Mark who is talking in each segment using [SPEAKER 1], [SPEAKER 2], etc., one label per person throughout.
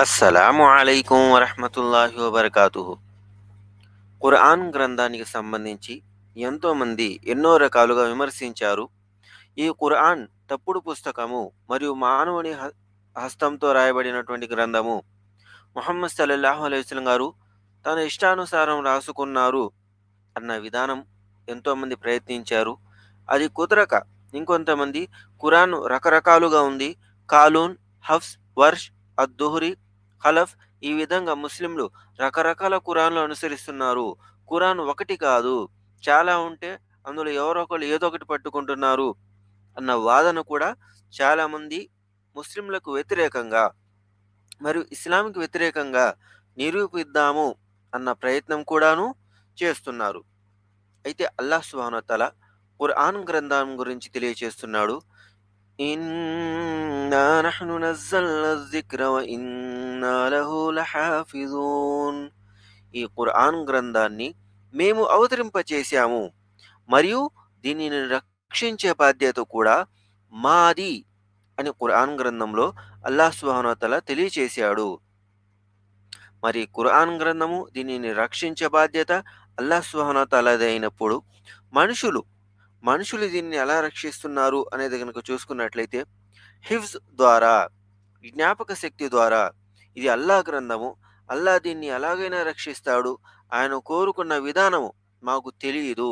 [SPEAKER 1] అస్సలాము అలైకుం వరహమతుల్లాహి వబర్కాతు ఖురాన్ గ్రంథానికి సంబంధించి ఎంతోమంది ఎన్నో రకాలుగా విమర్శించారు. ఈ ఖురాన్ తప్పుడు పుస్తకము మరియు మానవుని హ- హస్తంతో రాయబడినటువంటి గ్రంథము ముహమ్మద్ సల్లల్లాహు అలైహి గారు తన ఇష్టానుసారం రాసుకున్నారు అన్న విధానం ఎంతోమంది ప్రయత్నించారు. అది కుదరక ఇంకొంతమంది ఖురాన్ రకరకాలుగా ఉంది. కాలూన్ హఫ్స్ వర్ష్ అద్దుహరి ఖలఫ్ ఈ విధంగా ముస్లింలు రకరకాల ఖురాన్లు అనుసరిస్తున్నారు. కురాన్ ఒకటి కాదు. చాలా ఉంటే అందులో ఎవరో ఒకరు ఏదో ఒకటి పట్టుకుంటున్నారు అన్న వాదన కూడా చాలామంది ముస్లింలకు వ్యతిరేకంగా మరియు ఇస్లాంకి వ్యతిరేకంగా నిరూపిద్దాము అన్న ప్రయత్నం కూడాను చేస్తున్నారు. అయితే అల్లాహ్ సుహానతల ఖురాన్ గ్రంథం గురించి తెలియచేస్తున్నాడు. إنا نحن نزلنا الذكر وإنا له لحافظون. ఈ ఖురాన్ గ్రంథాన్ని మేము అవతరింపచేశాము. మరియు దీనిని రక్షించే బాధ్యత కూడా మాది అని ఖురాన్ గ్రంథంలో అల్లాహ్ సుహానతల తెలియచేశాడు. మరి ఖురాన్ గ్రంథము దీనిని రక్షించే బాధ్యత అల్లాహ్ సుహానతలది అయినప్పుడు మనుషులు మనుషులు దీన్ని ఎలా రక్షిస్తున్నారు అనేది కనుక చూసుకున్నట్లయితే హిఫ్జ్ ద్వారా జ్ఞాపక శక్తి ద్వారా ఇది అల్లా గ్రంథము. అల్లా దీన్ని ఎలాగైనా రక్షిస్తాడు. ఆయన కోరుకున్న విధానము మాకు తెలియదు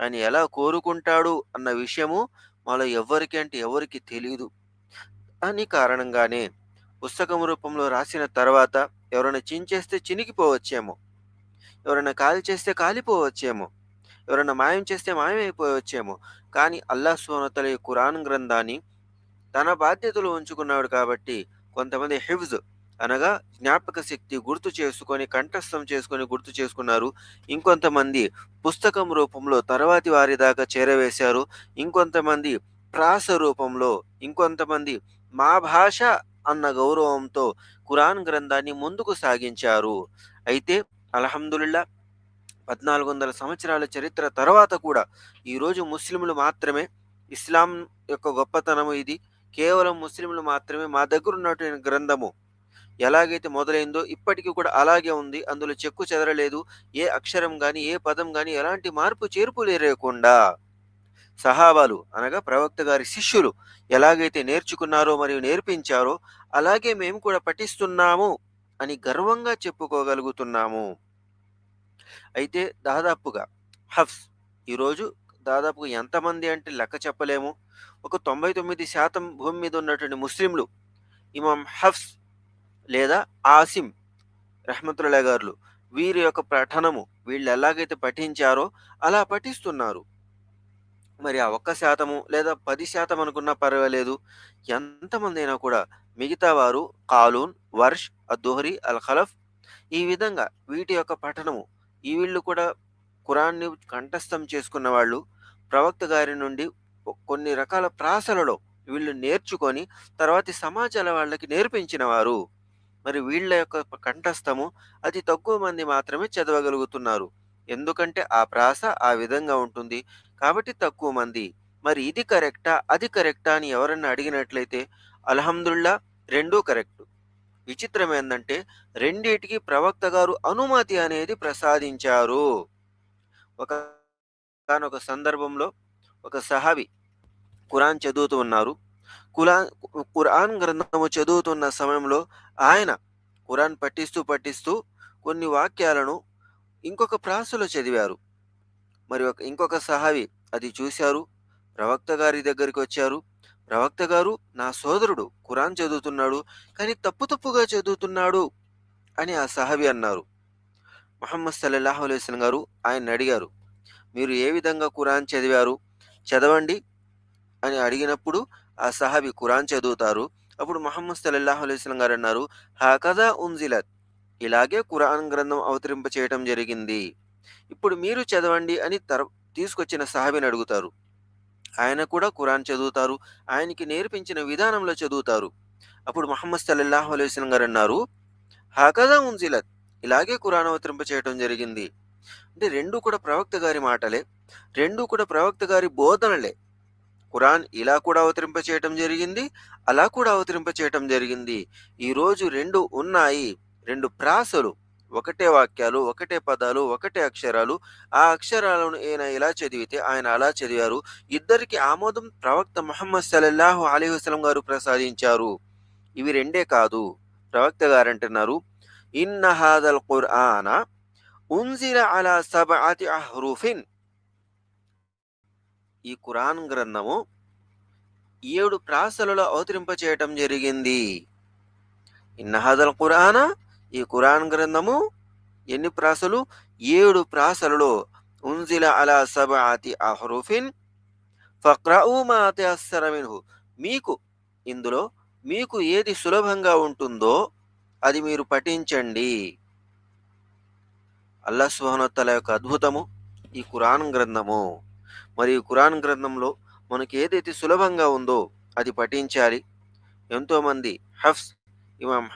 [SPEAKER 1] ఆయన ఎలా కోరుకుంటాడు అన్న విషయము మాలో ఎవరికి అంటే ఎవరికి తెలియదు అని కారణంగానే పుస్తకం రూపంలో రాసిన తర్వాత ఎవరైనా చించేస్తే చినిగిపోవచ్చేమో. ఎవరైనా కాల్చేస్తే కాలిపోవచ్చేమో. ఎవరైనా మాయం చేస్తే మాయమైపోవచ్చేమో. కానీ అల్లాహ్ సువనతల ఈ ఖురాన్ గ్రంథాన్ని తన బాధ్యతలు ఉంచుకున్నాడు కాబట్టి కొంతమంది హిఫ్జ్ అనగా జ్ఞాపక శక్తి గుర్తు చేసుకొని కంఠస్థం చేసుకొని గుర్తు చేసుకున్నారు. ఇంకొంతమంది పుస్తకం రూపంలో తర్వాతి వారి దాకా చేరవేశారు. ఇంకొంతమంది ప్రాస రూపంలో ఇంకొంతమంది మా భాష అన్న గౌరవంతో ఖురాన్ గ్రంథాన్ని ముందుకు సాగించారు. అయితే అల్హమ్దుల్లా పద్నాలుగు వందల సంవత్సరాల చరిత్ర తర్వాత కూడా ఈరోజు ముస్లింలు మాత్రమే ఇస్లాం యొక్క గొప్పతనము ఇది. కేవలం ముస్లింలు మాత్రమే మా దగ్గర ఉన్నటువంటి గ్రంథము ఎలాగైతే మొదలైందో ఇప్పటికీ కూడా అలాగే ఉంది. అందులో చెక్కు చెదరలేదు. ఏ అక్షరం కానీ ఏ పదం కానీ ఎలాంటి మార్పు చేర్పు లేకుండా సహాబాలు అనగా ప్రవక్త గారి శిష్యులు ఎలాగైతే నేర్చుకున్నారో మరియు నేర్పించారో అలాగే మేము కూడా పఠిస్తున్నాము అని గర్వంగా చెప్పుకోగలుగుతున్నాము. అయితే దాదాపుగా హఫ్స్ ఈరోజు దాదాపుగా ఎంతమంది అంటే లెక్క చెప్పలేము. ఒక తొంభై తొమ్మిది శాతం భూమి మీద ఉన్నటువంటి ముస్లింలు ఇమాం హఫ్స్ లేదా ఆసిం రహమతుల్లా గారులు వీరి యొక్క పఠనము వీళ్ళు ఎలాగైతే పఠించారో అలా పఠిస్తున్నారు. మరి ఆ ఒక్క శాతము లేదా పది శాతం అనుకున్నా పర్వాలేదు. ఎంతమంది అయినా కూడా మిగతా వారు కాలూన్ వర్ష్ అద్దోహరి అల్ ఖలఫ్ ఈ విధంగా వీటి యొక్క పఠనము ఈ వీళ్ళు కూడా కురాన్ని కంఠస్థం చేసుకున్న వాళ్ళు ప్రవక్త గారి నుండి కొన్ని రకాల ప్రాసలలో వీళ్ళు నేర్చుకొని తర్వాతి సమాజాల వాళ్ళకి నేర్పించిన వారు మరి వీళ్ళ యొక్క కంఠస్థము అతి తక్కువ మంది మాత్రమే చదవగలుగుతున్నారు. ఎందుకంటే ఆ ప్రాస ఆ విధంగా ఉంటుంది. కాబట్టి తక్కువ మంది. మరి ఇది కరెక్టా? అది కరెక్టా అని ఎవరన్నా అడిగినట్లయితే అల్హమ్దుల్లా రెండూ కరెక్ట్. విచిత్రం ఏంటంటే రెండిటికి ప్రవక్త గారు అనుమతి అనేది ప్రసాదించారు. ఒక ఒక సందర్భంలో ఒక సహాబి కురాన్ చదువుతూ ఉన్నారు. కురాన్ కురాన్ గ్రంథము చదువుతున్న సమయంలో ఆయన కురాన్ పఠిస్తూ పఠిస్తూ కొన్ని వాక్యాలను ఇంకొక ప్రాసలో చదివారు. మరి ఒక ఇంకొక సహావి అది చూశారు. ప్రవక్త గారి దగ్గరికి వచ్చారు. ప్రవక్త గారు నా సోదరుడు ఖురాన్ చదువుతున్నాడు కానీ తప్పు తప్పుగా చదువుతున్నాడు అని ఆ సహాబి అన్నారు. మహమ్మద్ సల్లాహ్ అలైస్లం గారు ఆయన అడిగారు మీరు ఏ విధంగా ఖురాన్ చదివారు? చదవండి అని అడిగినప్పుడు ఆ సహాబి ఖురాన్ చదువుతారు. అప్పుడు మహమ్మద్ సల్లాహ్ అలైస్లం గారు అన్నారు హాకదా ఉంజిలత్ ఇలాగే ఖురాన్ గ్రంథం అవతరింప చేయటం జరిగింది. ఇప్పుడు మీరు చదవండి అని తర తీసుకొచ్చిన సహాబిని అడుగుతారు. ఆయన కూడా ఖురాన్ చదువుతారు. ఆయనకి నేర్పించిన విధానంలో చదువుతారు. అప్పుడు మహమ్మద్ సల్లల్లాహు అలైస్లం గారు అన్నారు హాకదా ఉంజిలత్ ఇలాగే ఖురాన్ అవతరింప చేయటం జరిగింది. అంటే రెండు కూడా ప్రవక్త గారి మాటలే రెండు కూడా ప్రవక్త గారి బోధనలే. ఖురాన్ ఇలా కూడా అవతరింప చేయటం జరిగింది అలా కూడా అవతరింప చేయటం జరిగింది. ఈరోజు రెండు ఉన్నాయి రెండు ప్రాసలు. ఒకటే వాక్యాలు ఒకటే పదాలు ఒకటే అక్షరాలు. ఆ అక్షరాలను ఈయన ఇలా చదివితే ఆయన అలా చదివారు. ఇద్దరికి ఆమోదం ప్రవక్త మహమ్మద్ సల్లల్లాహు అలీ వసలం గారు ప్రసాదించారు. ఇవి రెండే కాదు. ప్రవక్త గారు అంటున్నారు ఇన్న హాదల్ ఖుర్ఆన ఉంజిల అలా సబఅతి అహ్రూఫిన్. ఈ ఖురాన్ గ్రంథము ఏడు ప్రాసలలో అవతరింప చేయటం జరిగింది. ఇన్న హాదల్ ఖురాన ఈ ఖురాన్ గ్రంథము ఎన్ని ప్రాసలు? ఏడు ప్రాసలలో ఉంజిల అలా సబాతి అహ్రూఫిన్ ఫక్రఊ మా మీకు ఇందులో మీకు ఏది సులభంగా ఉంటుందో అది మీరు పఠించండి. అల్లా సుహనోత్తల యొక్క అద్భుతము ఈ ఖురాన్ గ్రంథము. మరి ఈ ఖురాన్ గ్రంథంలో మనకి ఏదైతే సులభంగా ఉందో అది పఠించాలి. ఎంతోమంది హఫ్స్ ఇమాం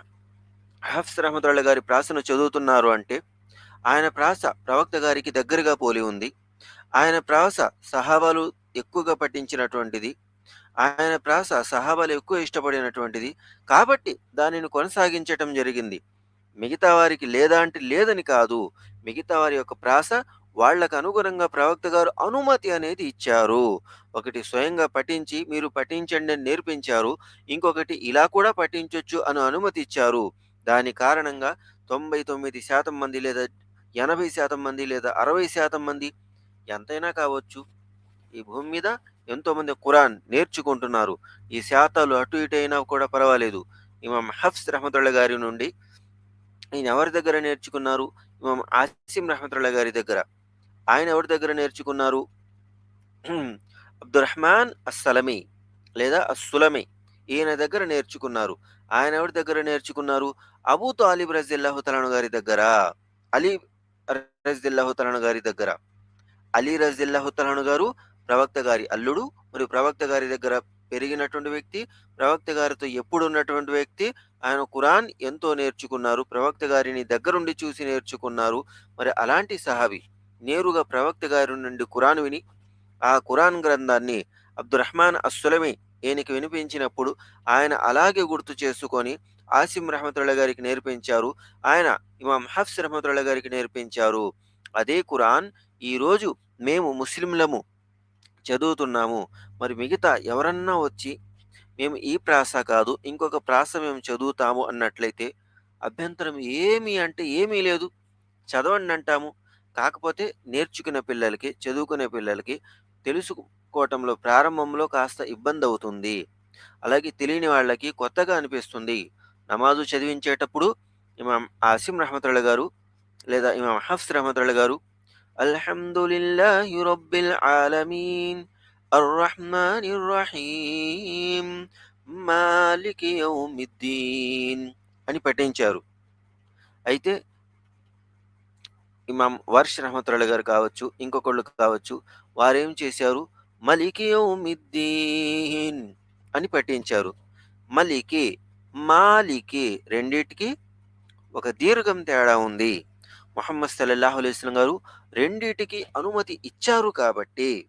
[SPEAKER 1] హఫ్స్ రహమతుల్లా గారి ప్రాసను చదువుతున్నారు అంటే ఆయన ప్రాస ప్రవక్త గారికి దగ్గరగా పోలి ఉంది. ఆయన ప్రాస సహాబాలు ఎక్కువగా పఠించినటువంటిది ఆయన ప్రాస సహాబాలు ఎక్కువ ఇష్టపడినటువంటిది కాబట్టి దానిని కొనసాగించటం జరిగింది. మిగతా వారికి లేదా అంటే లేదని కాదు మిగతా వారి యొక్క ప్రాస వాళ్ళకు అనుగుణంగా ప్రవక్త గారు అనుమతి అనేది ఇచ్చారు. ఒకటి స్వయంగా పఠించి మీరు పఠించండి అని నేర్పించారు ఇంకొకటి ఇలా కూడా పఠించవచ్చు అని అనుమతి ఇచ్చారు. దాని కారణంగా తొంభై తొమ్మిది శాతం మంది లేదా ఎనభై శాతం మంది లేదా అరవై శాతం మంది ఎంతైనా కావచ్చు ఈ భూమి మీద ఎంతోమంది ఖురాన్ నేర్చుకుంటున్నారు. ఈ శాతాలు అటు ఇటు అయినా కూడా పర్వాలేదు. ఇమాం హఫ్స్ రహమతుల్లా గారి నుండి ఈయన ఎవరి దగ్గర నేర్చుకున్నారు? ఇమాం ఆసిం రహమతుల్లా గారి దగ్గర. ఆయన ఎవరి దగ్గర నేర్చుకున్నారు? అబ్దురహమాన్ అస్సలమి లేదా అస్సులమి. ఈయన దగ్గర నేర్చుకున్నారు. ఆయన ఎవరి దగ్గర నేర్చుకున్నారు? అబూ తాలిబ్ రజిల్లాహు తలాను గారి దగ్గర. అలీ రజిల్లాహు తలాను గారి దగ్గర. అలీ రజిల్లాహు తలాను గారు ప్రవక్త గారి అల్లుడు. మరియు ప్రవక్త గారి దగ్గర పెరిగినటువంటి వ్యక్తి. ప్రవక్త గారితో ఎప్పుడు ఉన్నటువంటి వ్యక్తి. ఆయన ఖురాన్ ఎంతో నేర్చుకున్నారు. ప్రవక్త గారిని దగ్గరుండి చూసి నేర్చుకున్నారు. మరి అలాంటి సహాబి నేరుగా ప్రవక్త గారి నుండి ఖురాన్ విని ఆ ఖురాన్ గ్రంథాన్ని అబ్దురహ్మాన్ అస్సులమి ఈయనకి వినిపించినప్పుడు ఆయన అలాగే గుర్తు చేసుకొని ఆసిం రహమతుల్లా గారికి నేర్పించారు. ఆయన ఇమాం హఫ్స్ రహమతుల్లా గారికి నేర్పించారు. అదే కురాన్ ఈరోజు మేము ముస్లింలము చదువుతున్నాము. మరి మిగతా ఎవరన్నా వచ్చి మేము ఈ ప్రాస కాదు ఇంకొక ప్రాస మేము చదువుతాము అన్నట్లయితే అభ్యంతరం ఏమి అంటే ఏమీ లేదు. చదవండి అంటాము కాకపోతే నేర్చుకునే పిల్లలకి చదువుకునే పిల్లలకి తెలుసుకోవటంలో ప్రారంభంలో కాస్త ఇబ్బంది అవుతుంది అలాగే తెలియని వాళ్ళకి కొత్తగా అనిపిస్తుంది. నమాజు చదివించేటప్పుడు ఇమాం ఆసిం రహమతుల్లా గారు లేదా ఇమాం హఫ్స్ రహమతుల్లా గారు అల్హమ్దులిల్లాహి రబ్బిల్ ఆలమీన్ అర్రహ్మానిర్ రహీం మాలికి యౌమిద్దీన్ అని పఠించారు. అయితే ఇమాం వర్ష్ రహమతుల్లా గారు కావచ్చు ఇంకొకళ్ళు కావచ్చు వారేం చేశారు? మలికి యౌమిద్దీన్ అని పఠించారు. మలికి మాలికి రెండిటికి ఒక దీర్ఘం తేడా ఉంది. మొహమ్మద్ సల్లల్లాహు అలైస్లం గారు రెండిటికి అనుమతి ఇచ్చారు కాబట్టి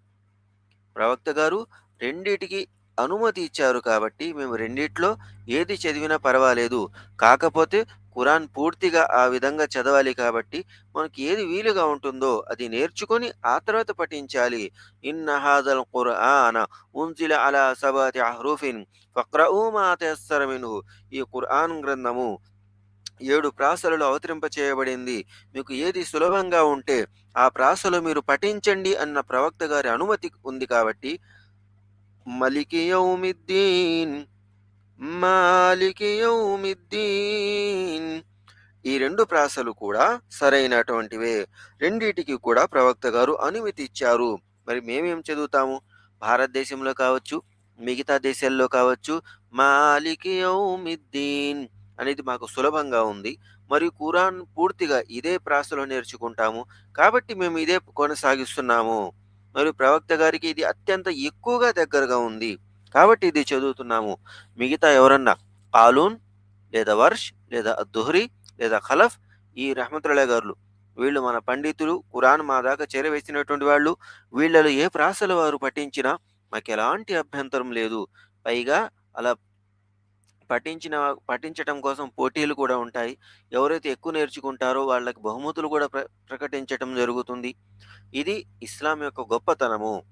[SPEAKER 1] ప్రవక్త గారు రెండిటికి అనుమతి ఇచ్చారు కాబట్టి మేము రెండిట్లో ఏది చదివినా పర్వాలేదు. కాకపోతే ఖురాన్ పూర్తిగా ఆ విధంగా చదవాలి కాబట్టి మనకి ఏది వీలుగా ఉంటుందో అది నేర్చుకొని ఆ తర్వాత పఠించాలి. ఇన్న హాజల్ ఖురాన్ ఉంజిల అలా సబాతి అహ్రూఫిన్ ఫక్రఊ మాతేస్తరమిను ఈ ఖురాన్ గ్రంథము ఏడు ప్రాసలలో అవతరింప చేయబడింది మీకు ఏది సులభంగా ఉంటే ఆ ప్రాసలు మీరు పఠించండి అన్న ప్రవక్త గారి అనుమతి ఉంది కాబట్టి మలికి యౌమిద్దీన్ మాలికి యౌమిద్దీన్. ఈ రెండు ప్రాసలు కూడా సరైనటువంటివే. రెండిటికి కూడా ప్రవక్త గారు అనుమతి ఇచ్చారు. మరి మేమేం చదువుతాము? భారతదేశంలో కావచ్చు మిగతా దేశాల్లో కావచ్చు మాలికి యౌమిద్దీన్ అనేది మాకు సులభంగా ఉంది. మరియు కురాన్ పూర్తిగా ఇదే ప్రాసలో నేర్చుకుంటాము. కాబట్టి మేము ఇదే కొనసాగిస్తున్నాము. మరియు ప్రవక్త గారికి ఇది అత్యంత ఎక్కువగా దగ్గరగా ఉంది. కాబట్టి ఇది చదువుతున్నాము మిగతా ఎవరన్నా కాలూన్ లేదా వర్ష్ లేదా దుహరి లేదా ఖలఫ్ ఈ రహమతుల్లా గారులు వీళ్ళు మన పండితులు కురాన్ మా దాకా చేరవేసినటువంటి వాళ్ళు వీళ్ళలో ఏ ప్రాసలు వారు పఠించినా మాకెలాంటి అభ్యంతరం లేదు. పైగా అలా పఠించిన పఠించటం కోసం పోటీలు కూడా ఉంటాయి. ఎవరైతే ఎక్కువ నేర్చుకుంటారో వాళ్ళకి బహుమతులు కూడా ప్ర ప్రకటించటం జరుగుతుంది. ఇది ఇస్లాం యొక్క గొప్పతనము.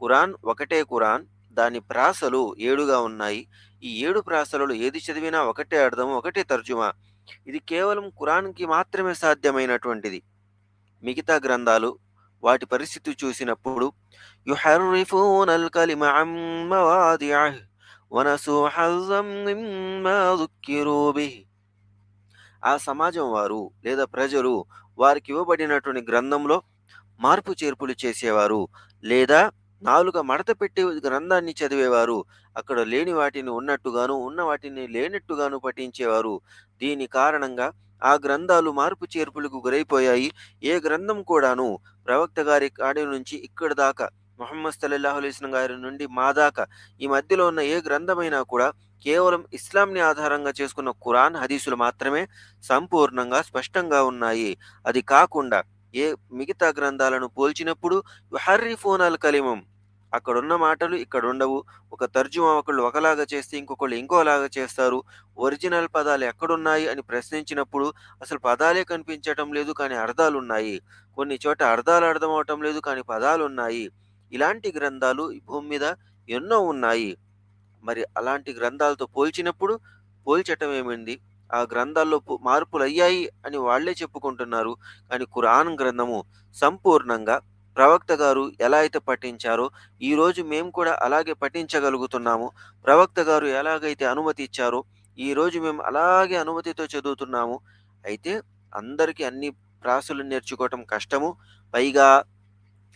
[SPEAKER 1] కురాన్ ఒకటే కురాన్ దాని ప్రాసలు ఏడుగా ఉన్నాయి. ఈ ఏడు ప్రాసలలో ఏది చదివినా ఒకటే అర్థం, ఒకటే తర్జుమా. ఇది కేవలం ఖురాన్‌కి మాత్రమే సాధ్యమైనటువంటిది. మిగతా గ్రంథాలు వాటి పరిస్థితి చూసినప్పుడు యుహర్రిఫూనల్ కలిమ అన్ మవాదిఅహ్ వనసూ హజ్జం మిమ్మా ذుక్కిరూ ఆ సమాజం వారు లేదా ప్రజలు వారికి ఇవ్వబడినటువంటి గ్రంథంలో మార్పు చేర్పులు చేసేవారు. లేదా నాలుక మడత పెట్టి గ్రంథాన్ని చదివేవారు. అక్కడ లేని వాటిని ఉన్నట్టుగాను, ఉన్న వాటిని లేనట్టుగాను పఠించేవారు. దీని కారణంగా ఆ గ్రంథాలు మార్పు చేర్పులకు గురైపోయాయి. ఏ గ్రంథం కూడాను ప్రవక్త గారి కాడి నుంచి ఇక్కడి దాకా మొహమ్మద్ సల్లల్లాహు అలైహి గారి నుండి మా దాకా ఈ మధ్యలో ఉన్న ఏ గ్రంథమైనా కూడా కేవలం ఇస్లాంని ఆధారంగా చేసుకున్న ఖురాన్, హదీసులు మాత్రమే సంపూర్ణంగా, స్పష్టంగా ఉన్నాయి. అది కాకుండా ఏ మిగతా గ్రంథాలను పోల్చినప్పుడు హర్రిఫోనల్ కలిమం అక్కడున్న మాటలు ఇక్కడ ఉండవు ఒక తర్జుమా ఒకళ్ళు ఒకలాగా చేస్తే ఇంకొకళ్ళు ఇంకోలాగా చేస్తారు. ఒరిజినల్ పదాలు ఎక్కడున్నాయి అని ప్రశ్నించినప్పుడు అసలు పదాలే కనిపించటం లేదు కానీ అర్థాలు ఉన్నాయి కొన్ని చోట అర్థాలు అర్థమవటం లేదు కానీ పదాలు ఉన్నాయి ఇలాంటి గ్రంథాలు ఈ భూమి మీద ఎన్నో ఉన్నాయి. మరి అలాంటి గ్రంథాలతో పోల్చినప్పుడు పోల్చటం ఏమైంది? ఆ గ్రంథాల్లో మార్పులు అయ్యాయి అని వాళ్ళే చెప్పుకుంటున్నారు. కానీ ఖురాన్ గ్రంథము సంపూర్ణంగా ప్రవక్త గారు ఎలా అయితే పఠించారో ఈరోజు మేము కూడా అలాగే పఠించగలుగుతున్నాము. ప్రవక్త గారు ఎలాగైతే అనుమతి ఇచ్చారో ఈరోజు మేము అలాగే అనుమతితో చదువుతున్నాము. అయితే అందరికీ అన్ని ప్రాసులు నేర్చుకోవటం కష్టము. పైగా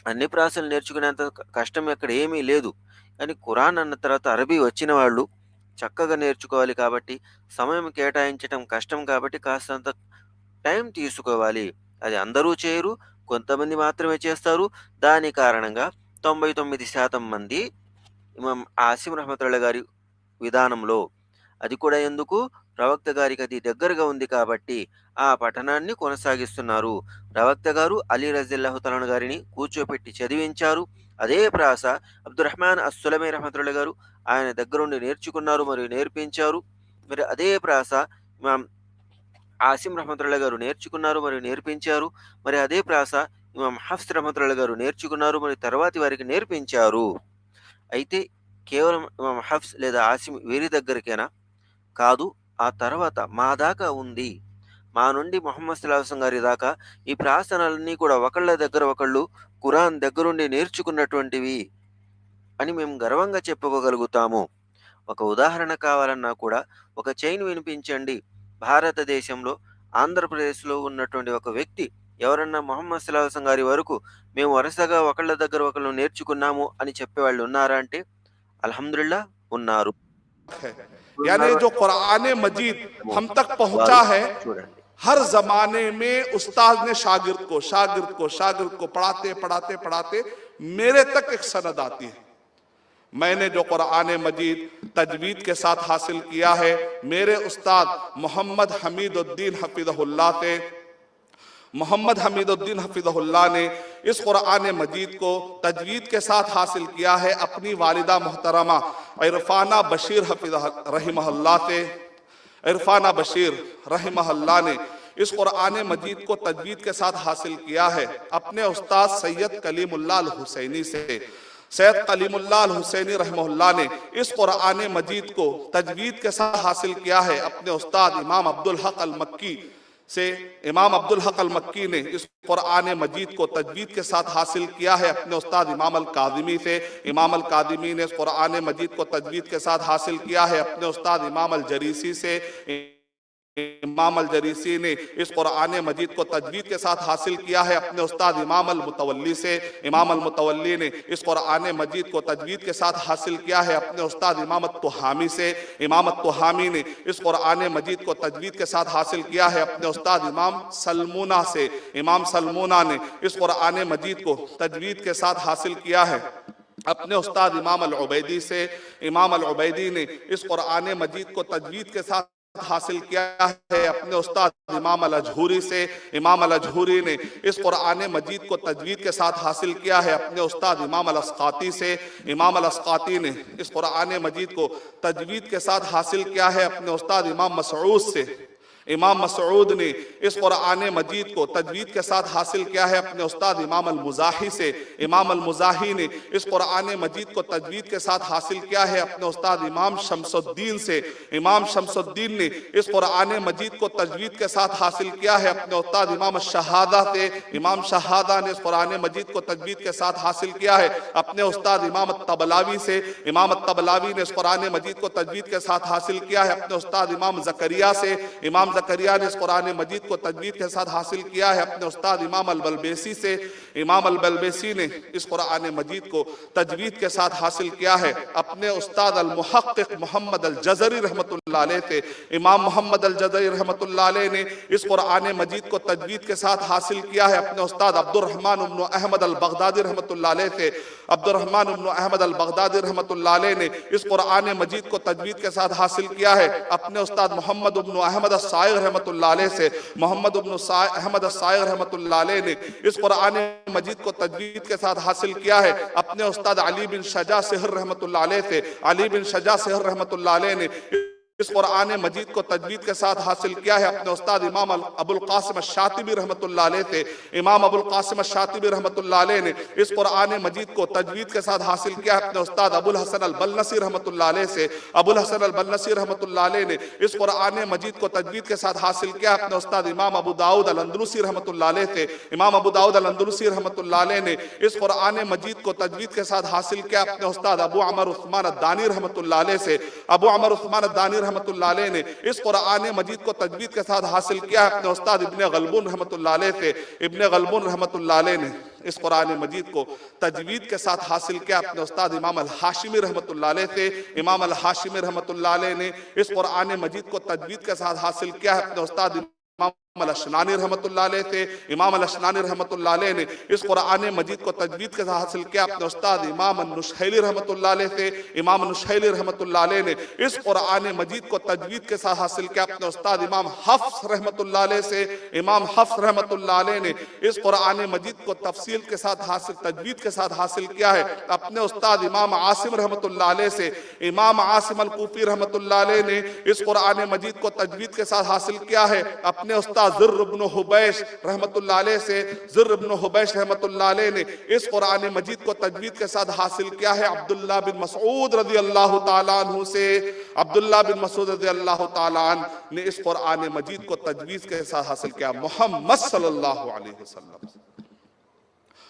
[SPEAKER 1] అన్ని ప్రాసలు నేర్చుకునేంత కష్టం ఇక్కడ ఏమీ లేదు. కానీ ఖురాన్ అన్న తర్వాత అరబీ వచ్చిన వాళ్ళు చక్కగా నేర్చుకోవాలి కాబట్టి సమయం కేటాయించటం కష్టం కాబట్టి కాస్తంత టైం తీసుకోవాలి. అది అందరూ చేయరు. కొంతమంది మాత్రమే చేస్తారు. దాని కారణంగా 99% మంది ఇమాం ఆసిం రహమతుల్లా గారి విధానంలో అది కూడా ఎందుకు ప్రవక్త గారికి అది దగ్గరగా ఉంది కాబట్టి ఆ పఠనాన్ని కొనసాగిస్తున్నారు. ప్రవక్త గారు అలీ రజిల్లాహుతలన్ గారిని కూర్చోపెట్టి చదివించారు. అదే ప్రాస అబ్దుర్రహ్మాన్ అస్-సులమీ రహమతుల్లాహ్ గారు ఆయన దగ్గరుండి నేర్చుకున్నారు మరియు నేర్పించారు. మరి అదే ప్రాస ఇమాం ఆసిం రహమతుల్లా గారు నేర్చుకున్నారు మరియు నేర్పించారు. మరి అదే ప్రాస ఇమాం హఫ్స్ రహమతుల్లా గారు నేర్చుకున్నారు మరియు తర్వాతి వారికి నేర్పించారు. అయితే కేవలం ఇమాం హఫ్స్ లేదా ఆసిం వీరి దగ్గరికేనా? కాదు. ఆ తర్వాత మా దాకా ఉంది. మా నుండి మొహమ్మద్ సల్లల్లాహు గారి దాకా ఈ ప్రాసనాలన్నీ కూడా ఒకళ్ళ దగ్గర ఒకళ్ళు ఖురాన్ దగ్గరుండి నేర్చుకున్నటువంటివి అని మేము గర్వంగా చెప్పుకోగలుగుతాము. ఒక ఉదాహరణ కావాలన్నా కూడా ఒక చైన్ వినిపించండి. భారతదేశంలో ఆంధ్రప్రదేశ్‌లో ఉన్నటువంటి ఒక వ్యక్తి ఎవరన్నా ముహమ్మద్ సల్లల్లాహు అలైహి వసల్లం గారి వరకు మేము వరుసగా ఒకళ్ళ దగ్గర ఒకళ్ళు నేర్చుకున్నాము అని చెప్పేవాళ్ళు ఉన్నారా అంటే అల్హమ్దులిల్లాహ్ ఉన్నారు.
[SPEAKER 2] है यानी जो कुरान मजीद हम तक पहुंचा है
[SPEAKER 1] చూడండి.
[SPEAKER 2] हर जमाने में उस्ताद ने शागिर्द को शागिर्द को शागिर्द को पढ़ाते पढ़ाते पढ़ाते मेरे तक एक सनद आती है میں نے جو قرآن مجید تجوید کے ساتھ حاصل کیا ہے، میرے استاد محمد حمید الدین حفظہ اللہ تھے محمد حمید الدین حفظہ اللہ نے اس قرآن مجید کو تجوید کے ساتھ حاصل کیا ہے اپنی والدہ محترمہ عرفانہ بشیر حفظہ رحمہ اللہ تھے عرفانہ بشیر رحمہ اللہ نے اس قرآن مجید کو تجوید کے ساتھ حاصل کیا ہے اپنے استاد سید کلیم اللہ الحسینی سے۔ سید قلیم اللہ الحسینی رحمہ اللہ نے اس قرآن مجید کو تجوید کے ساتھ حاصل کیا ہے اپنے استاد امام عبدالحق المکی سے۔ امام عبدالحق المکی نے اس قرآن مجید کو تجوید کے ساتھ حاصل کیا ہے اپنے استاد امام القادمی سے۔ امام القادمی نے اس قرآن مجید کو تجوید کے ساتھ حاصل کیا ہے اپنے استاد امام الجریسی سے۔ امام الجریسی نے اس قرآن مجید کو تجوید کے ساتھ حاصل کیا ہے اپنے استاد امام المتولی سے۔ امام المتولی نے اس قرآن مجید کو تجوید کے ساتھ حاصل کیا ہے اپنے استاد امام التحامی سے۔ امام التحامی نے اس قرآن مجید کو تجوید کے ساتھ حاصل کیا ہے اپنے استاد امام سلمونہ سے۔ امام سلمونہ نے اس قرآن مجید کو تجوید کے ساتھ حاصل کیا ہے اپنے استاد امام العبیدی سے۔ امام العبیدی نے اس قرآن مجید کو تجوید کے ساتھ حاصل کیا ہے اپنے استاد امام الجہوری سے۔ امام الجہوری نے اس قرآن مجید کو تجوید کے ساتھ حاصل کیا ہے اپنے استاد امام الاسقاطی سے۔ امام الاسقاطی نے اس قرآن مجید کو تجوید کے ساتھ حاصل کیا ہے اپنے استاد امام مسعود سے۔ امام مسعود نے اس قرآن مجید کو تجوید کے ساتھ حاصل کیا ہے اپنے استاد امام المزاحی سے۔ امام المزاحی نے اس قرآن مجید کو تجوید کے ساتھ حاصل کیا ہے اپنے استاد امام شمس الدین سے۔ امام شمس الدین نے اس قرآن مجید کو تجوید کے ساتھ حاصل کیا ہے اپنے استاد امام شہادہ سے۔ امام شہادہ نے اس قرآن مجید کو تجوید کے ساتھ حاصل کیا ہے اپنے استاد امام التبلاوی سے۔ امام التبلاوی نے اس قرآن مجید کو تجوید کے ساتھ حاصل کیا ہے اپنے استاد امام زکریہ سے۔ امام زکریہ نے اس قرآن مجید کو تجوید کے ساتھ حاصل کیا ہے اپنے استاد امام البلبیسی سے۔ امام البلبیسی نے اس قرآن مجید کو تجوید کے ساتھ حاصل کیا ہے۔ اپنے استاد المحقق محمد الجزری رحمت اللہ علیہ تھے۔ امام محمد الجزئی رحمت اللہ علیہ نے اس قرآن مجید کو تجوید کے ساتھ حاصل کیا ہے۔ اپنے استاد عبد الرحمن ابن احمد البغدادی رحمت اللہ علیہ تھے۔ عبد الرحمن ابن احمد البغدادی رحمت اللہ علیہ نے اس قرآن مجید کو تجوید کے ساتھ حاصل کیا ہے۔ اپنے استاد محمد ابن احمد السائغ رحمت اللہ علیہ سے۔ محمد ابن احمد السائغ رحمت اللہ علیہ نے اس قرآن مجید کو تجوید کے ساتھ حاصل کیا ہے۔ اپنے استاد علی بن شجا سہر رحمت اللہ علیہ سے علی بن شجا سہر رحمت اللہ علیہ نے اس قرآن مجید کو تجوید کے ساتھ حاصل کیا ہے اپنے استاد امام ابو القاسم الشاطبی رحمۃ اللہ علیہ تھے امام ابو القاسم الشاطبی رحمۃ اللہ علیہ نے اس قرآن مجید کو تجوید کے ساتھ حاصل کیا ہے اپنے استاد ابو الحسن البلنسی رحمت اللہ علیہ سے۔ ابو الحسن البلنسی رحمت اللہ علیہ نے اس قرآن مجید کو تجوید کے ساتھ حاصل کیا ہے اپنے استاد امام ابو داؤد الاندلسی رحمۃ اللہ علیہ تھے امام ابو داؤد الاندلسی رحمۃ اللہ علیہ نے اس قرآن مجید کو تجوید کے ساتھ حاصل کیا اپنے استاد ابو عمر عثمان الدانی رحمۃ اللہ علیہ سے۔ ابو عمر عثمان الدانی رحمت اللہ علیہ نے اس قرآن مجید کو تجوید کے ساتھ حاصل کیا ہے۔ اپنے استاد ابن غلبون رحمت اللہ علیہ سے ابن غلبون رحمت اللہ علیہ نے اس قرآن مجید کو تجوید کے ساتھ حاصل کیا اپنے استاد امام الحاشم رحمت اللہ علیہ سے امام الحاشم رحمت اللہ علیہ نے اس قرآن مجید کو تجوید کے ساتھ حاصل کیا ہے۔ اپنے استاد امام امام الاشنانی رحمت اللہ علیہ تھے امام الاشنانی رحمت اللہ علیہ نے اس قرآن مجید کو تجوید کے ساتھ حاصل کیا۔ اپنے استاد امام النشحیلی رحمت اللہ علیہ تھے امام النشحیلی رحمت اللہ علیہ نے اس قرآن مجید کو تجوید کے ساتھ حاصل کیا۔ اپنے استاد امام حفظ رحمت اللہ علیہ سے، امام حفظ رحمت اللہ علیہ نے اس قرآن مجید کو تفصیل کے ساتھ حاصل، تجوید کے ساتھ حاصل کیا ہے۔ اپنے استاد امام عاصم رحمت اللہ علیہ سے، امام عاصم القوفی رحمت اللہ علیہ نے اس قرآن مجید کو تجوید کے ساتھ حاصل کیا ہے۔ اپنے استاد ذر ابن حبیش رحمت اللہ علیہ سے ذر ابن حبیش رحمت اللہ علیہ نے اس قرآن مجید کو تجوید کے ساتھ حاصل کیا ہے۔ عبداللہ بن مسعود رضی اللہ تعالیٰ عنہ سے، عبداللہ بن مسعود رضی اللہ تعالیٰ عنہ نے اس قرآن مجید کو تجوید کے ساتھ حاصل کیا۔ محمد صلی اللہ علیہ وسلم۔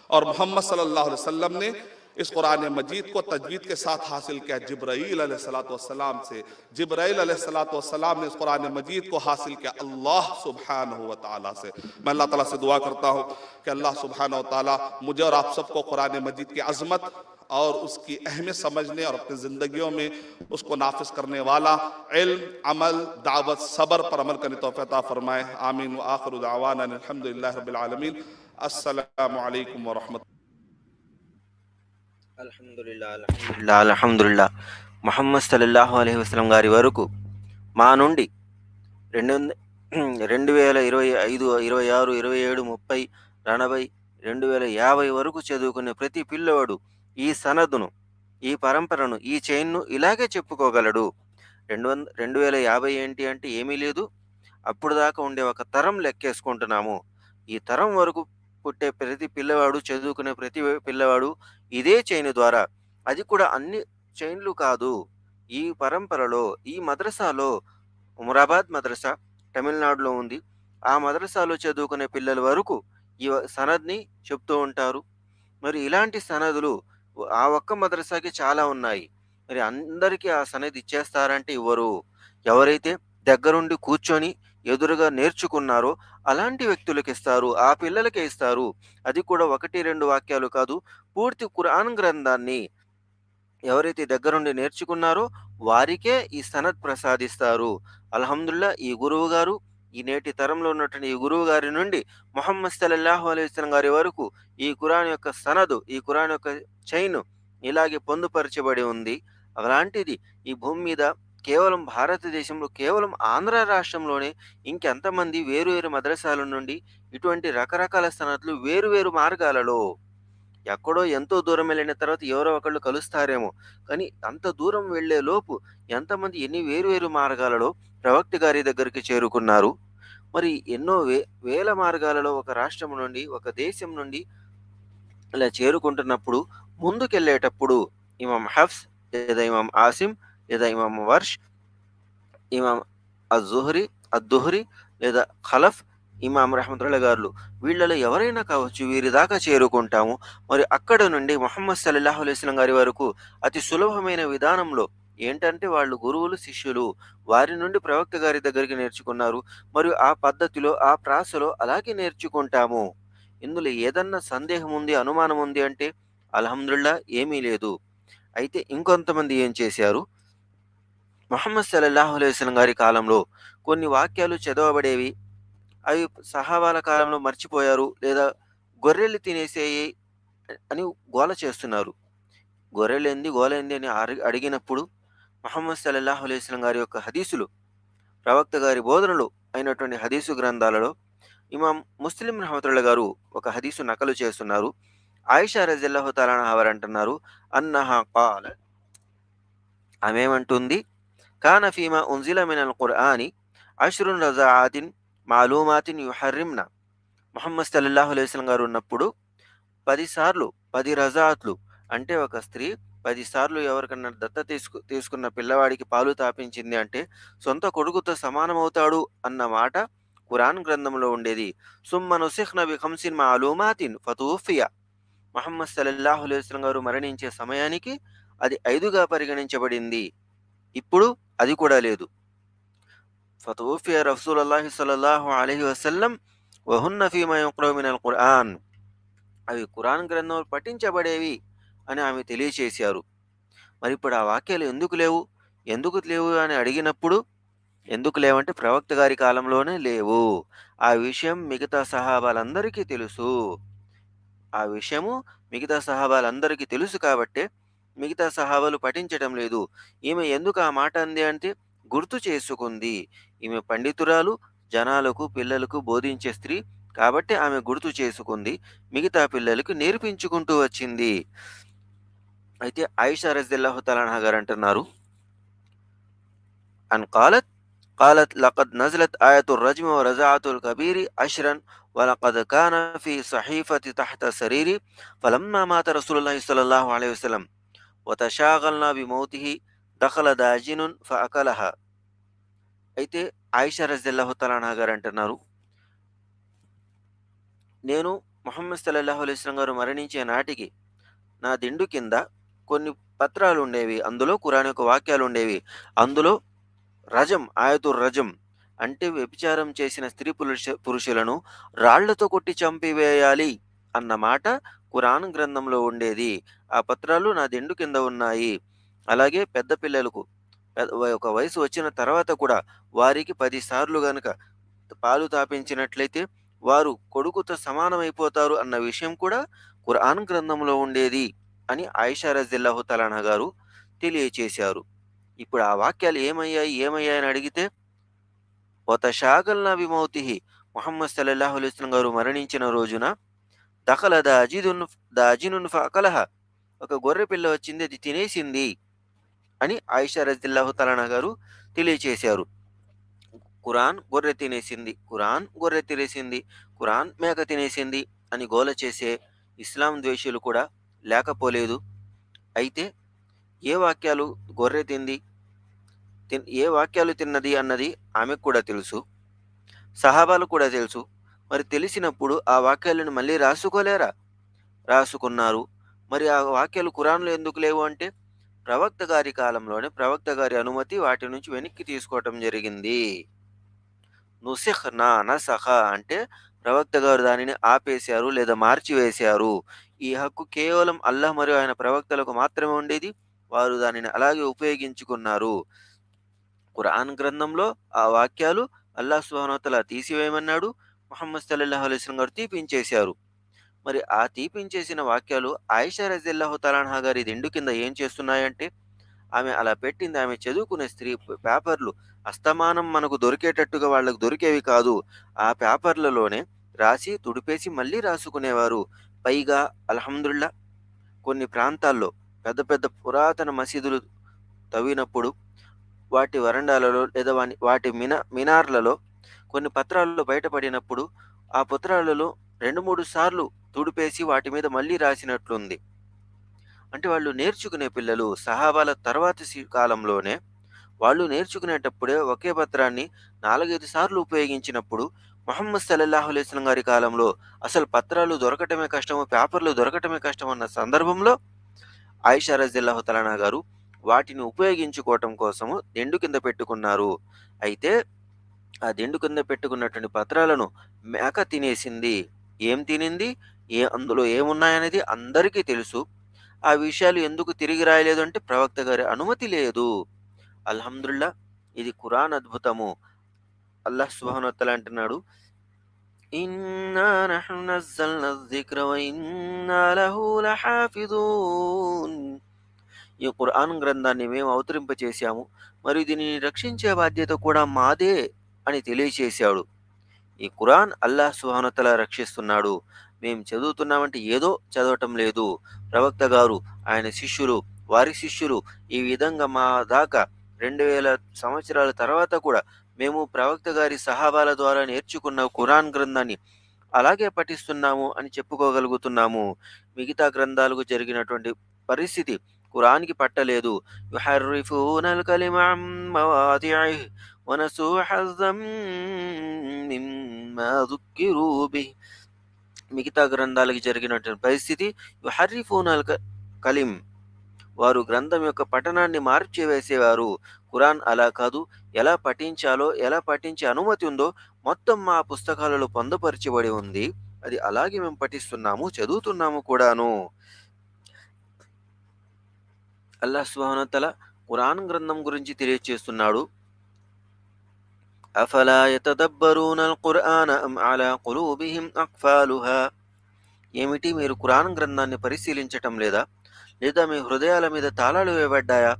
[SPEAKER 2] اور محمد صلی اللہ علیہ وسلم نے اس قرآن مجید کو تجوید کے ساتھ حاصل کیا جبرائیل علیہ السلام سے۔ جبرائیل علیہ السلام نے اس قرآن مجید کو حاصل کیا اللہ سبحانہ و تعالیٰ سے۔ میں اللہ تعالیٰ سے دعا کرتا ہوں کہ اللہ سبحانہ و تعالیٰ مجھے اور آپ سب کو قرآن مجید کی عظمت اور اس کی اہمیت سمجھنے اور اپنی زندگیوں میں اس کو نافذ کرنے والا علم، عمل، دعوت، صبر پر عمل کرنے توفیق عطا فرمائے۔ آمین۔ و آخر دعوانا الحمدللہ رب العالمین۔ السلام علیکم ورحمت اللہ۔
[SPEAKER 1] అల్హమ్దుల్లా అల్హమ్దుల్లా అల్హమ్దుల్లా ముహమ్మద్ సల్లల్లాహు అలైహి గారి వరకు మా నుండి రెండు వంద రెండు వేల ఇరవై ఐదు ఇరవై ఆరు ఇరవై ఏడు ముప్పై ఎనభై రెండు వేల యాభై వరకు చదువుకునే ప్రతి పిల్లవాడు ఈ సనదును ఈ పరంపరను ఈ చైన్ను ఇలాగే చెప్పుకోగలడు. రెండు వంద రెండు వేల యాభై ఏంటి అంటే ఏమీ లేదు. అప్పుడు దాకా ఉండే ఒక తరం లెక్కేసుకుంటున్నాము. ఈ తరం వరకు పుట్టే ప్రతి పిల్లవాడు చదువుకునే ప్రతి పిల్లవాడు ఇదే చైన్ ద్వారా. అది కూడా అన్ని చైన్లు కాదు. ఈ పరంపరలో ఈ మద్రసాలో ఉమరాబాద్ మద్రసా తమిళనాడులో ఉంది. ఆ మద్రసాలో చదువుకునే పిల్లల వరకు ఈ సనద్ని చెప్తూ ఉంటారు. మరి ఇలాంటి సనదులు ఆ ఒక్క మద్రసాకి చాలా ఉన్నాయి. మరి అందరికీ ఆ సనది ఇచ్చేస్తారంటే ఇవ్వరు ఎవరైతే దగ్గరుండి కూర్చొని ఎదురుగా నేర్చుకున్నారో అలాంటి వ్యక్తులకు ఇస్తారు ఆ పిల్లలకే ఇస్తారు. అది కూడా ఒకటి రెండు వాక్యాలు కాదు పూర్తి ఖురాన్ గ్రంథాన్ని ఎవరైతే దగ్గరుండి నేర్చుకున్నారో వారికే ఈ సనద్ ప్రసాదిస్తారు. అల్హమ్దుల్లా ఈ గురువు గారు ఈ నేటి తరంలో ఉన్నటువంటి ఈ గురువు గారి నుండి మొహమ్మద్ సల్లల్లాహు అలైస్లం గారి వరకు ఈ కురాన్ యొక్క సనదు ఈ కురాన్ యొక్క చైన్ ఇలాగే పొందుపరచబడి ఉంది. అలాంటిది ఈ భూమి మీద కేవలం భారతదేశంలో కేవలం ఆంధ్ర రాష్ట్రంలోనే ఇంకెంతమంది వేరు వేరు మద్రసాల నుండి ఇటువంటి రకరకాల సనదులు వేరు వేరు మార్గాలలో ఎక్కడో ఎంతో దూరం వెళ్ళిన తర్వాత ఎవరో ఒకళ్ళు కలుస్తారేమో. కానీ అంత దూరం వెళ్ళే లోపు ఎంతమంది ఎన్ని వేరు వేరు మార్గాలలో ప్రవక్తి గారి దగ్గరికి చేరుకున్నారు. మరి ఎన్నో వే వేల మార్గాలలో ఒక రాష్ట్రం నుండి ఒక దేశం నుండి ఇలా చేరుకుంటున్నప్పుడు ముందుకెళ్ళేటప్పుడు ఇమాం హఫ్స్ లేదా ఇమాం ఆసిమ్ లేదా ఇమాం వర్ష్ ఇమాం అజుహరి అద్దుహరి లేదా ఖలఫ్ ఇమాం రహమతుల్లా గారు వీళ్ళలో ఎవరైనా కావచ్చు వీరి దాకా చేరుకుంటాము. మరి అక్కడ నుండి మొహమ్మద్ సల్లాహు అలైస్లం గారి వరకు అతి సులభమైన విధానంలో ఏంటంటే వాళ్ళు గురువులు శిష్యులు వారి నుండి ప్రవక్త గారి దగ్గరికి నేర్చుకున్నారు. మరియు ఆ పద్ధతిలో ఆ ప్రాసలో అలాగే నేర్చుకుంటాము. ఇందులో ఏదన్నా సందేహం ఉంది అనుమానం ఉంది అంటే అల్హమ్దుల్లా ఏమీ లేదు. అయితే ఇంకొంతమంది ఏం చేశారు? మహమ్మద్ సల్లల్లాహు అలైవలం గారి కాలంలో కొన్ని వాక్యాలు చదవబడేవి. అవి సహాబాల కాలంలో మర్చిపోయారు లేదా గొర్రెలు తినేసేయి అని గోల చేస్తున్నారు. గొర్రెలు ఏంది గోల ఏంది అని అడిగినప్పుడు మహమ్మద్ సల్లల్లాహు అలైవలం గారి యొక్క హదీసులు ప్రవక్త గారి బోధనలు అయినటువంటి హదీసు గ్రంథాలలో ఇమాం ముస్లిం రహమతుల్లా గారు ఒక హదీసు నకలు చేస్తున్నారు. ఆయిషా రజిల్లాహు తాలానా వారు అంటున్నారు అన్నహా కాల ఆమె ఏమంటుంది? కాన ఫీమా ఉంజిల మినల్ ఖుర్ఆని అష్రున్ రజాతిన్ మాలూమాతిన్ యుహర్రిమ్న. ముహమ్మద్ సల్లల్లాహు అలైస్లం గారు ఉన్నప్పుడు పదిసార్లు పది రజాత్లు అంటే ఒక స్త్రీ పదిసార్లు ఎవరికన్నా దత్త తీసుకు తీసుకున్న పిల్లవాడికి పాలు తాపించింది అంటే సొంత కొడుకుతో సమానమవుతాడు అన్న మాట ఖురాన్ గ్రంథంలో ఉండేది. సుమ్మను నుసిహ్న బి మా మాలూమాతిన్ ఫతూఫియా. మహమ్మద్ సల్లల్లాహు అలైహి గారు మరణించే సమయానికి అది ఐదుగా పరిగణించబడింది. ఇప్పుడు అది కూడా లేదు. ఫతూఫియా రసూలల్లాహి సల్లల్లాహు అలహి వసల్లం వహున్న ఫీమా యుక్రౌ ఖురాన్ అవి ఖురాన్ గ్రంథం పఠించబడేవి అని ఆమె తెలియచేశారు. మరి ఇప్పుడు ఆ వాక్యాలు ఎందుకు లేవు? ఎందుకు లేవు అని అడిగినప్పుడు ఎందుకు లేవంటే ప్రవక్త గారి కాలంలోనే లేవు. ఆ విషయం మిగతా సహాబాలందరికీ తెలుసు. ఆ విషయము మిగతా సహాబాలందరికీ తెలుసు కాబట్టే మిగతా సహాబాలు పఠించడం లేదు ఈమె ఎందుకు ఆ మాట అంది అంటే గుర్తు చేసుకుంది ఈమె పండితురాలు జనాలకు పిల్లలకు బోధించే స్త్రీ కాబట్టి ఆమె గుర్తు చేసుకుంది మిగతా పిల్లలకు నేర్పించుకుంటూ వచ్చింది అయితే ఆయిషా రజల్లాహు తలానా గారు అంటున్నారు అన్ కాలత్ قالت لقد نزلت آية الرجم ورزعة الكبير عشرا ولقد كان في صحيفة تحت سريري فلما مات رسول الله صلى الله عليه وسلم వతషాగల్నా విమౌతిహి దఖల దాజినున్ ఫ అకలహ అయితే ఆయిషా రజిల్లాహు తలానా గారు అంటున్నారు నేను మొహమ్మద్ సల్లాహు అలైస్లం గారు మరణించే నాటికి నా దిండు కింద కొన్ని పత్రాలు ఉండేవి. అందులో కురాన్ యొక్క వాక్యాలు ఉండేవి. అందులో రజం ఆయతుర్ రజం అంటే వ్యభిచారం చేసిన స్త్రీ పురుష పురుషులను రాళ్ళతో కొట్టి చంపివేయాలి. అన్న మాట కురాన్ గ్రంథంలో ఉండేది. ఆ పత్రాలు నా దిండు కింద ఉన్నాయి. అలాగే పెద్ద పిల్లలకు ఒక వయసు వచ్చిన తర్వాత కూడా వారికి పదిసార్లు గనక పాలు తాపించినట్లయితే వారు కొడుకుతో సమానమైపోతారు అన్న విషయం కూడా ఖురాన్ గ్రంథంలో ఉండేది అని ఆయిషా రజిల్లాహు తలానా గారు తెలియచేశారు. ఇప్పుడు ఆ వాక్యాలు ఏమయ్యాయి ఏమయ్యాయని అడిగితే ఒక షాగల్ విమౌతిహి ముహమ్మద్ సల్లల్లాహు అలైహి గారు మరణించిన రోజున దఖల ద అజిదున్ ఫకలహ ఒక గొర్రె పిల్ల వచ్చింది అది తినేసింది అని ఆయిషా రజిల్లాహు తలానా గారు తెలియచేశారు. ఖురాన్ గొర్రె తినేసింది ఖురాన్ గొర్రె తినేసింది ఖురాన్ మేక తినేసింది అని గోల చేసే ఇస్లాం ద్వేషులు కూడా లేకపోలేదు. అయితే ఏ వాక్యాలు గొర్రె తింది ఏ వాక్యాలు తిన్నది అన్నది ఆమెకు కూడా తెలుసు సహాబాలు కూడా తెలుసు. మరి తెలిసినప్పుడు ఆ వాక్యాలను మళ్ళీ రాసుకోలేరా? రాసుకున్నారు. మరి ఆ వాక్యాలు ఖురాన్లో ఎందుకు లేవు అంటే ప్రవక్త గారి కాలంలోనే ప్రవక్త గారి అనుమతి వాటి నుంచి వెనక్కి తీసుకోవటం జరిగింది. నుసిహ్ నా నసహ అంటే ప్రవక్త గారు దానిని ఆపేశారు లేదా మార్చివేశారు. ఈ హక్కు కేవలం అల్లాహ్ మరియు ఆయన ప్రవక్తలకు మాత్రమే ఉండేది వారు దానిని అలాగే ఉపయోగించుకున్నారు. ఖురాన్ గ్రంథంలో ఆ వాక్యాలు అల్లాహ్ సుహానతల తీసివేయమన్నాడు ముహమ్మద్ సల్లల్లాహు అలైహి గారు తీపించేశారు. మరి ఆ తీపించేసిన వాక్యాలు ఆయిషా రజిల్లాహు తలాన్హా గారి దిండు కింద ఏం చేస్తున్నాయంటే ఆమె అలా పెట్టింది ఆమె చదువుకునే స్త్రీ పేపర్లు అస్తమానం మనకు దొరికేటట్టుగా వాళ్ళకు దొరికేవి కాదు. ఆ పేపర్లలోనే రాసి తుడిపేసి మళ్ళీ రాసుకునేవారు. పైగా అల్హమ్దుల్లా కొన్ని ప్రాంతాల్లో పెద్ద పెద్ద పురాతన మసీదులు తవ్వినప్పుడు వాటి వరండాలలో లేదా వాటి మిన మినార్లలో కొన్ని పత్రాలలో బయటపడినప్పుడు ఆ పత్రాలలో రెండు మూడు సార్లు తుడిపేసి వాటి మీద మళ్ళీ రాసినట్లుంది. అంటే వాళ్ళు నేర్చుకునే పిల్లలు సహాబాల తర్వాతి కాలంలోనే వాళ్ళు నేర్చుకునేటప్పుడే ఒకే పత్రాన్ని నాలుగైదు సార్లు ఉపయోగించినప్పుడు మొహమ్మద్ సల్లల్లాహు అలైస్లం గారి కాలంలో అసలు పత్రాలు దొరకటమే కష్టము పేపర్లు దొరకటమే కష్టం అన్న సందర్భంలో ఆయిషా రజిల్లాహు తలానా గారు వాటిని ఉపయోగించుకోవటం కోసము ఎండు కింద పెట్టుకున్నారు. అయితే ఆ దిండు కింద పెట్టుకున్నటువంటి పత్రాలను మేక తినేసింది. ఏం తినింది? ఏ అందులో ఏమున్నాయనేది అందరికీ తెలుసు. ఆ విషయాలు ఎందుకు తిరిగి రాయలేదు అంటే ప్రవక్త గారి అనుమతి లేదు. అల్హమ్దుల్లా ఇది ఖురాన్ అద్భుతము. అల్లాహ్ సుబానోత్తల అంటున్నాడు ఈ కురాన్ గ్రంథాన్ని మేము అవతరింపచేశాము. మరియు దీనిని రక్షించే బాధ్యత కూడా మాదే. అని తెలియచేశాడు. ఈ ఖురాన్ అల్లాహ్ సుహానతల రక్షిస్తున్నాడు. మేము చదువుతున్నామంటే ఏదో చదవటం లేదు. ప్రవక్త గారు ఆయన శిష్యులు వారి శిష్యులు ఈ విధంగా మా దాకా రెండు వేల సంవత్సరాల తర్వాత కూడా మేము ప్రవక్త గారి సహాబాల ద్వారా నేర్చుకున్న కురాన్ గ్రంథాన్ని అలాగే పఠిస్తున్నాము అని చెప్పుకోగలుగుతున్నాము. మిగతా గ్రంథాలకు జరిగినటువంటి పరిస్థితి ఖురాన్కి పట్టలేదు. ونسوا حظا مما ذكروا به. మిగతా గ్రంథాలకి జరిగినటువంటి పరిస్థితి యుహర్రిఫోనల్ కలిం వారు గ్రంథం యొక్క పఠనాన్ని మార్చివేసేవారు. ఖురాన్ అలా కాదు ఎలా పఠించాలో ఎలా పఠించే అనుమతి ఉందో మొత్తం మా పుస్తకాలలో పొందుపరచబడి ఉంది. అది అలాగే మేము పఠిస్తున్నాము చదువుతున్నాము కూడాను. అల్లా సుబ్హానతల ఖురాన్ గ్రంథం గురించి తెలియచేస్తున్నాడు. అఫలా యతదబ్బరూన అల్ అమ్ అలా కులూబిహిం అక్ఫాలుహా ఏమిటి మీరు ఖురాన్ గ్రంథాన్ని పరిశీలించటం లేదా లేదా మీ హృదయాల మీద తాళాలు వేయబడ్డాయా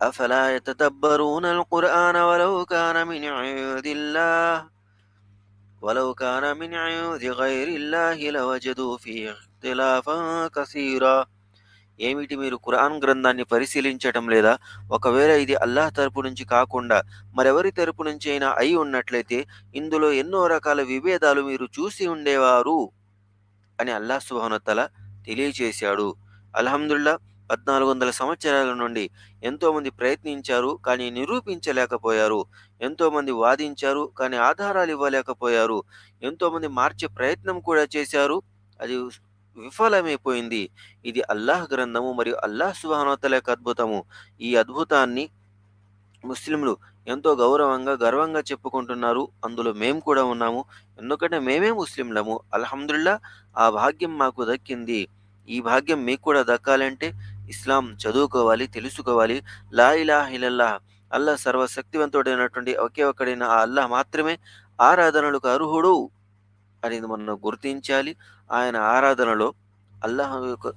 [SPEAKER 1] అఫలా యతదబ్బరూన అల్ వలౌ కాన మిన్ ఇందిల్లాహ్ ولو كان من عند غير الله لوجدوا فيه اختلافا كثيرا ఏమిటి మీరు ఖురాన్ గ్రంథాన్ని పరిశీలించటం లేదా? ఒకవేళ ఇది అల్లాహ్ తరపు నుంచి కాకుండా మరెవరి తరపు నుంచి అయినా అయి ఉన్నట్లయితే ఇందులో ఎన్నో రకాల విభేదాలు మీరు చూసి ఉండేవారు అని అల్లాహ్ సుభానతల తెలియచేశాడు అల్హమ్దుల్లా పద్నాలుగు వందల సంవత్సరాల నుండి ఎంతోమంది ప్రయత్నించారు కానీ నిరూపించలేకపోయారు. ఎంతోమంది వాదించారు కానీ ఆధారాలు ఇవ్వలేకపోయారు. ఎంతోమంది మార్చే ప్రయత్నం కూడా చేశారు. అది విఫలమైపోయింది. ఇది అల్లాహ్ గ్రంథము మరియు అల్లాహ్ సుబానోతల యొక్క అద్భుతము. ఈ అద్భుతాన్ని ముస్లింలు ఎంతో గౌరవంగా గర్వంగా చెప్పుకుంటున్నారు. అందులో మేము కూడా ఉన్నాము. ఎందుకంటే మేమే ముస్లింలము. అల్హమ్దుల్లా ఆ భాగ్యం మాకు దక్కింది. ఈ భాగ్యం మీకు కూడా దక్కాలంటే ఇస్లాం చదువుకోవాలి తెలుసుకోవాలి. లా ఇలాహ ఇలల్లాహ్ అల్లాహ్ సర్వశక్తివంతుడైనటువంటి ఒకే ఒక్కడైన ఆ అల్లాహ్ మాత్రమే ఆరాధనలకు అర్హుడు అనేది మనం గుర్తించాలి. ఆయన ఆరాధనలో అల్లాహ్ యొక్క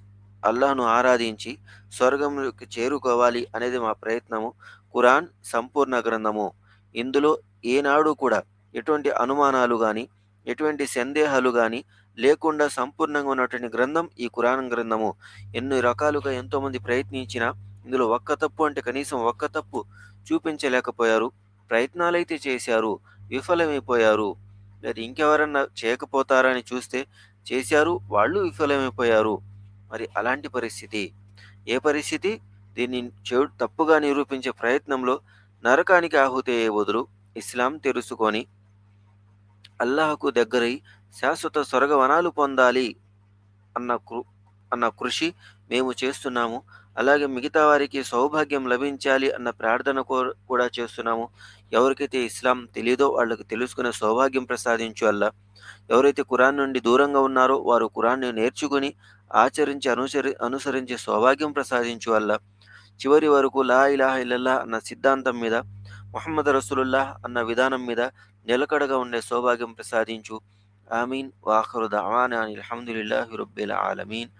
[SPEAKER 1] అల్లాహ్ను ఆరాధించి స్వర్గంలోకి చేరుకోవాలి అనేది మా ప్రయత్నము. ఖురాన్ సంపూర్ణ గ్రంథము. ఇందులో ఏనాడు కూడా ఎటువంటి అనుమానాలు కానీ ఎటువంటి సందేహాలు కానీ లేకుండా సంపూర్ణంగా ఉన్నటువంటి గ్రంథం ఈ కురాన్ గ్రంథము. ఎన్ని రకాలుగా ఎంతోమంది ప్రయత్నించినా ఇందులో ఒక్క తప్పు అంటే కనీసం ఒక్క తప్పు చూపించలేకపోయారు. ప్రయత్నాలైతే చేశారు. విఫలమైపోయారు. లేదా ఇంకెవరన్నా చేయకపోతారని చూస్తే చేశారు వాళ్ళు విఫలమైపోయారు. మరి అలాంటి పరిస్థితి. ఏ పరిస్థితి? దీన్ని చెడు తప్పుగా నిరూపించే ప్రయత్నంలో నరకానికి ఆహుతి అయ్యే బదులు ఇస్లాం తెలుసుకొని అల్లాహకు దగ్గరై శాశ్వత స్వర్గవనాలు పొందాలి అన్న కృ అన్న కృషి మేము చేస్తున్నాము. అలాగే మిగతా వారికి సౌభాగ్యం లభించాలి అన్న ప్రార్థన కూడా చేస్తున్నాము. ఎవరికైతే ఇస్లాం తెలియదో వాళ్ళకి తెలుసుకునే సౌభాగ్యం ప్రసాదించు అల్లా. ఎవరైతే కురాన్ నుండి దూరంగా ఉన్నారో వారు కురాన్ని నేర్చుకుని ఆచరించి అనుసరి అనుసరించే సౌభాగ్యం ప్రసాదించు అల్లా. చివరి వరకు లా ఇలాహ ఇల్లల్లా అన్న సిద్ధాంతం మీద ముహమ్మద్ రసూలుల్లాహ్ అన్న విధానం మీద నిలకడగా ఉండే సౌభాగ్యం ప్రసాదించు. ఆమీన్. వాఖరు దావానా అల్హమ్దులిల్లాహి రబ్బిల్ ఆలమీన్.